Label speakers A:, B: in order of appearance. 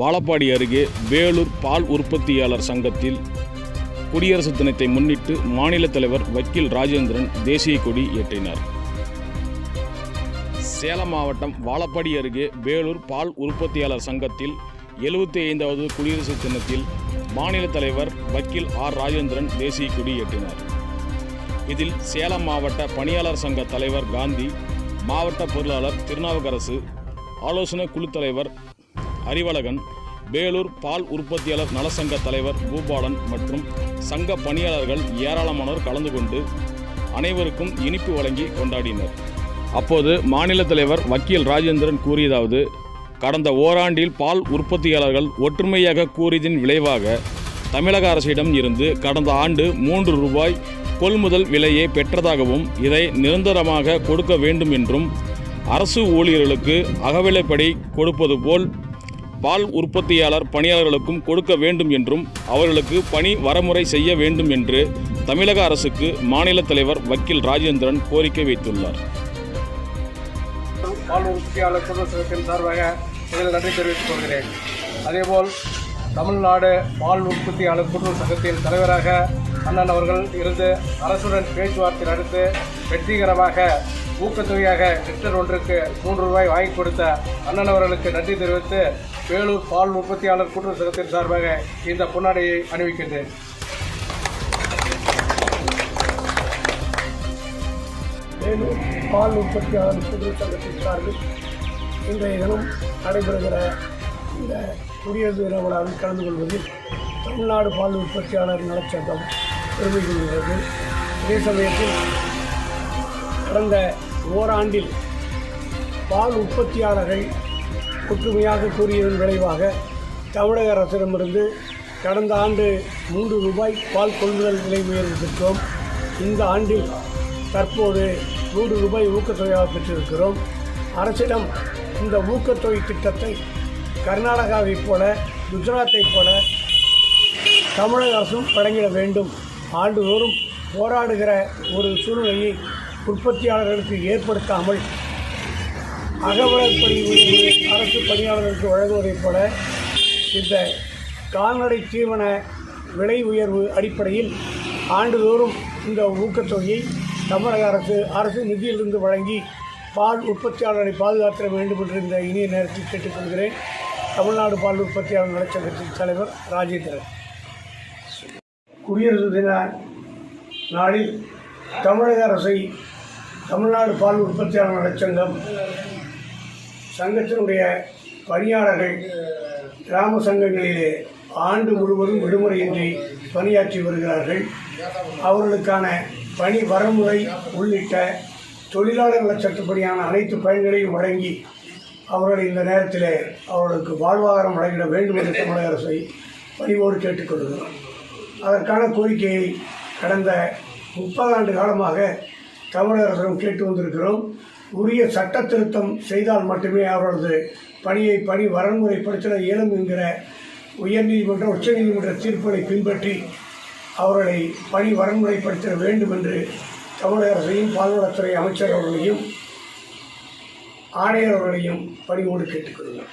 A: வாழப்பாடி அருகே வேலூர் பால் உற்பத்தியாளர் சங்கத்தில் குடியரசு தினத்தை முன்னிட்டு மாநில தலைவர் வக்கீல் ராஜேந்திரன் தேசிய கொடி ஏற்றினார். சேலம் மாவட்டம் வாழப்பாடி அருகே வேலூர் பால் உற்பத்தியாளர் சங்கத்தில் எழுபத்தி ஐந்தாவது குடியரசு தினத்தில் மாநில தலைவர் வக்கீல் ஆர் ராஜேந்திரன் தேசிய கொடி ஏற்றினார். இதில் சேலம் மாவட்ட பணியாளர் சங்க தலைவர் காந்தி மாவட்ட பொருளாளர் திருநாவுக்கரசு ஆலோசனை குழு தலைவர் அறிவழகன் வேலூர் பால் உற்பத்தியாளர் நலசங்க தலைவர் பூபாலன் மற்றும் சங்க பணியாளர்கள் ஏராளமானோர் கலந்து கொண்டு அனைவருக்கும் இனிப்பு வழங்கி கொண்டாடினர். அப்போது மாநில தலைவர் வக்கீல் ராஜேந்திரன் கூறியதாவது கடந்த ஓராண்டில் பால் உற்பத்தியாளர்கள் ஒற்றுமையாக கூறியதின் விளைவாக தமிழக அரசிடம் இருந்து கடந்த ஆண்டு மூன்று ரூபாய் கொள்முதல் விலையை பெற்றதாகவும் இதை நிரந்தரமாக கொடுக்க வேண்டும் என்றும் அரசு ஊழியர்களுக்கு அகவிலைப்படி கொடுப்பது போல் பால் உற்பத்தியாளர் பணியாளர்களுக்கும் கொடுக்க வேண்டும் என்றும் அவர்களுக்கு பணி வரமுறை செய்ய வேண்டும் என்று தமிழக அரசுக்கு மாநில தலைவர் வக்கீல் ராஜேந்திரன் கோரிக்கை வைத்துள்ளார்.
B: பால் உற்பத்தியாளர் சங்கத்தின் சார்பாக இதில் நன்றி தெரிவித்துக் கொள்கிறேன். அதேபோல் தமிழ்நாடு பால் உற்பத்தியாளர் கூட்டுறவு சங்கத்தின் தலைவராக அண்ணன் அவர்கள் இருந்து அரசுடன் பேச்சுவார்த்தை நடத்து வெற்றிகரமாக ஊக்கத்தொகையாக லிட்டர் ஒன்றுக்கு மூன்று ரூபாய் வாங்கி கொடுத்த அண்ணன் அவர்களுக்கு நன்றி தெரிவித்து வேலூர் பால் உற்பத்தியாளர் கூட்டுறவு சங்கத்தின் சார்பாக இந்த பொன்னாடையை அணிவிக்கின்றேன்.
C: மேலும் பால் உற்பத்தியாளர் கூட்டுறவு சங்கத்தின் சார்பில் இன்றைய தினம் நடைபெறுகிற இந்த குடியரசு தின விழாவில் கலந்து கொள்வதில் தமிழ்நாடு பால் உற்பத்தியாளர் நலச்சங்கம் பெருமை அதே சமயத்தில் கடந்த ஓராண்டில் பால் உற்பத்தியாளர்கள் ஒற்றுமையாக கூறியதன் விளைவாக தமிழக அரசிடமிருந்து கடந்த ஆண்டு மூன்று ரூபாய் பால் கொள்முதல் விலை உயர்வு பெற்றோம். இந்த ஆண்டில் தற்போது நூறு ரூபாய் ஊக்கத்தொகையாக பெற்றிருக்கிறோம். அரசிடம் இந்த ஊக்கத்தொகை திட்டத்தை கர்நாடகாவைப் போல குஜராத்தைப் போல தமிழக அரசும் வழங்கிட வேண்டும். ஆண்டுதோறும் போராடுகிற ஒரு சூழ்நிலையை உற்பத்தியாளர்களுக்கு ஏற்படுத்தாமல் அகவலப்படி அரசு பணியாளர்களுக்கு வழங்குவதைப் போல இந்த கால்நடை தீவன விலை உயர்வு அடிப்படையில் ஆண்டுதோறும் இந்த ஊக்கத்தொகையை தமிழக அரசு அரசு நிதியிலிருந்து வழங்கி பால் உற்பத்தியாளரை பாதுகாத்திட வேண்டும் என்று இந்த இனிய நேரத்தில் கேட்டுக்கொள்கிறேன். தமிழ்நாடு பால் உற்பத்தியாளர் நலச்சங்கத்தின் தலைவர் ராஜேந்திரன். குடியரசு தின நாளில் தமிழக அரசை தமிழ்நாடு பால் உற்பத்தியாளர் நலச்சங்கம் சங்கத்தினுடைய பணியாளர்கள் கிராம சங்கங்களிலே ஆண்டு முழுவதும் விடுமுறையின்றி பணியாற்றி வருகிறார்கள். அவர்களுக்கான பணி வரமுறை உள்ளிட்ட தொழிலாளர் நலச்சட்டப்படியான அனைத்து பயன்களையும் வழங்கி அவர்கள் இந்த நேரத்தில் அவர்களுக்கு வாழ்வாதாரம் வழங்கிட வேண்டும் என்று தமிழக அரசை பணிவோடு கேட்டுக்கொள்கிறோம் அதற்கான கோரிக்கையை கடந்த முப்பது ஆண்டு காலமாக தமிழக அரசிடம் கேட்டு வந்திருக்கிறோம். உரிய சட்ட திருத்தம் செய்தால் மட்டுமே அவரது பணியை பணி வரன்முறைப்படுத்த இயலும் என்கிற உயர்நீதிமன்ற உச்சநீதிமன்ற தீர்ப்புகளை பின்பற்றி அவர்களை பணி வரன்முறைப்படுத்த வேண்டும் என்று தமிழக அரசையும் பால்வளத்துறை அமைச்சர் அவர்களையும் ஆணையர் அவர்களையும் பணிவோடு கேட்டுக்கொள்கிறோம்.